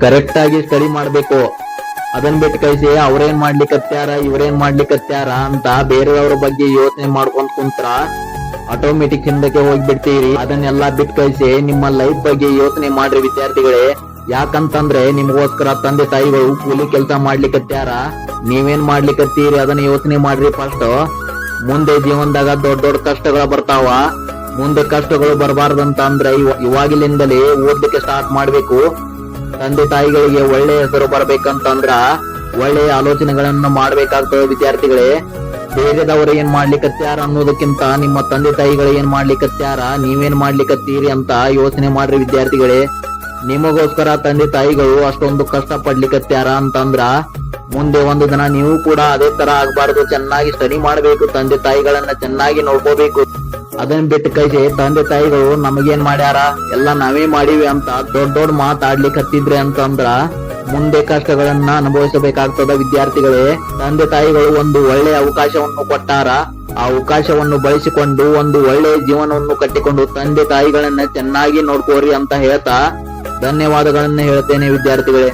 Correct ಆಗಿ study ಮಾಡ್ಬೇಕು. ಅದನ್ ಬಿಟ್ಟು ಕಳಿಸಿ, ಅವ್ರೇನ್ ಮಾಡ್ಲಿಕ್ಕತ್ಯಾರ ಇವ್ರೇನ್ ಮಾಡ್ಲಿಕ್ಕತ್ಯಾರ ಅಂತ ಬೇರೆಯವ್ರ ಬಗ್ಗೆ ಯೋಚನೆ ಮಾಡ್ಕೊಂಡ್ ಕುಂತ್ರ ಆಟೋಮೆಟಿಕ್ ಹಿಂದಕ್ಕೆ ಹೋಗ್ಬಿಡ್ತೀರಿ. ಅದನ್ನೆಲ್ಲ ಬಿಟ್ಟು ಕಳಿಸಿ, ನಿಮ್ಮ ಲೈಫ್ ಬಗ್ಗೆ ಯೋಚನೆ ಮಾಡ್ರಿ ವಿದ್ಯಾರ್ಥಿಗಳೇ. ಯಾಕಂತಂದ್ರೆ ನಿಮ್ಗೋಸ್ಕರ ತಂದೆ ತಾಯಿಗಳು ಕೂಲಿ ಕೆಲಸ ಮಾಡ್ಲಿಕ್ಕತ್ಯಾರ ನೀವೇನ್ ಮಾಡ್ಲಿಕತ್ತೀರಿ, ಅದನ್ನ ಯೋಚನೆ ಮಾಡ್ರಿ ಫಸ್ಟ್ ಮುಂದೆ ಜೀವನದಾಗ ದೊಡ್ಡ ದೊಡ್ಡ ಕಷ್ಟಗಳು ಬರ್ತಾವ. ಮುಂದೆ ಕಷ್ಟಗಳು ಬರಬಾರ್ದಂತ ಅಂದ್ರೆ ಇವ- ಇವಾಗಿಲಿಂದಲೇ ಓದ್ಲಿಕ್ಕೆ ಸ್ಟಾರ್ಟ್ ಮಾಡ್ಬೇಕು. ತಂದೆ ತಾಯಿಗಳಿಗೆ ಒಳ್ಳೆ ಹೆಸರು ಬರಬೇಕಂತಂದ್ರ ಒಳ್ಳೆ ಆಲೋಚನೆಗಳನ್ನ ಮಾಡ್ಬೇಕಾಗ್ತದೆ ವಿದ್ಯಾರ್ಥಿಗಳೇ. ಬೇರೆದವರು ಏನ್ ಮಾಡ್ಲಿಕ್ಕತ್ಯಾರ ಅನ್ನೋದಕ್ಕಿಂತ ನಿಮ್ಮ ತಂದೆ ತಾಯಿಗಳು ಏನ್ ಮಾಡ್ಲಿಕ್ಕತ್ಯಾರ ನೀವೇನ್ ಮಾಡ್ಲಿಕತ್ತೀರಿ ಅಂತ ಯೋಚನೆ ಮಾಡ್ರಿ ವಿದ್ಯಾರ್ಥಿಗಳೇ. ನಿಮಗೋಸ್ಕರ ತಂದೆ ತಾಯಿಗಳು ಅಷ್ಟೊಂದು ಕಷ್ಟ ಪಡ್ಲಿಕತ್ಯಾರ ಅಂತಂದ್ರ ಮುಂದೆ ಒಂದು ದಿನ ನೀವು ಕೂಡ ಅದೇ ತರ ಆಗ್ಬಾರ್ದು. ಚೆನ್ನಾಗಿ ಸ್ಟಡಿ ಮಾಡ್ಬೇಕು, ತಂದೆ ತಾಯಿಗಳನ್ನ ಚೆನ್ನಾಗಿ ನೋಡ್ಕೋಬೇಕು. ಅದನ್ನ ಬಿಟ್ಟು ಕೈಸಿ ತಂದೆ ತಾಯಿಗಳು ನಮಗೇನ್ ಮಾಡ್ಯಾರ? ಎಲ್ಲ ನಾವೇ ಮಾಡಿವಿ ಅಂತ ದೊಡ್ಡ ದೊಡ್ಡ ಮಾತಾಡ್ಲಿಕ್ಕೆ ಅಂತಂದ್ರ ಮುಂದೆ ಕಷ್ಟಗಳನ್ನ ಅನುಭವಿಸಬೇಕಾಗ್ತದ ವಿದ್ಯಾರ್ಥಿಗಳೇ. ತಂದೆ ತಾಯಿಗಳು ಒಂದು ಒಳ್ಳೆಯ ಅವಕಾಶವನ್ನು ಕೊಟ್ಟಾರ, ಆ ಅವಕಾಶವನ್ನು ಬಳಸಿಕೊಂಡು ಒಂದು ಒಳ್ಳೆಯ ಜೀವನವನ್ನು ಕಟ್ಟಿಕೊಂಡು ತಂದೆ ತಾಯಿಗಳನ್ನ ಚೆನ್ನಾಗಿ ನೋಡ್ಕೋರಿ ಅಂತ ಹೇಳ್ತಾ ಧನ್ಯವಾದಗಳನ್ನ ಹೇಳ್ತೇನೆ ವಿದ್ಯಾರ್ಥಿಗಳೇ.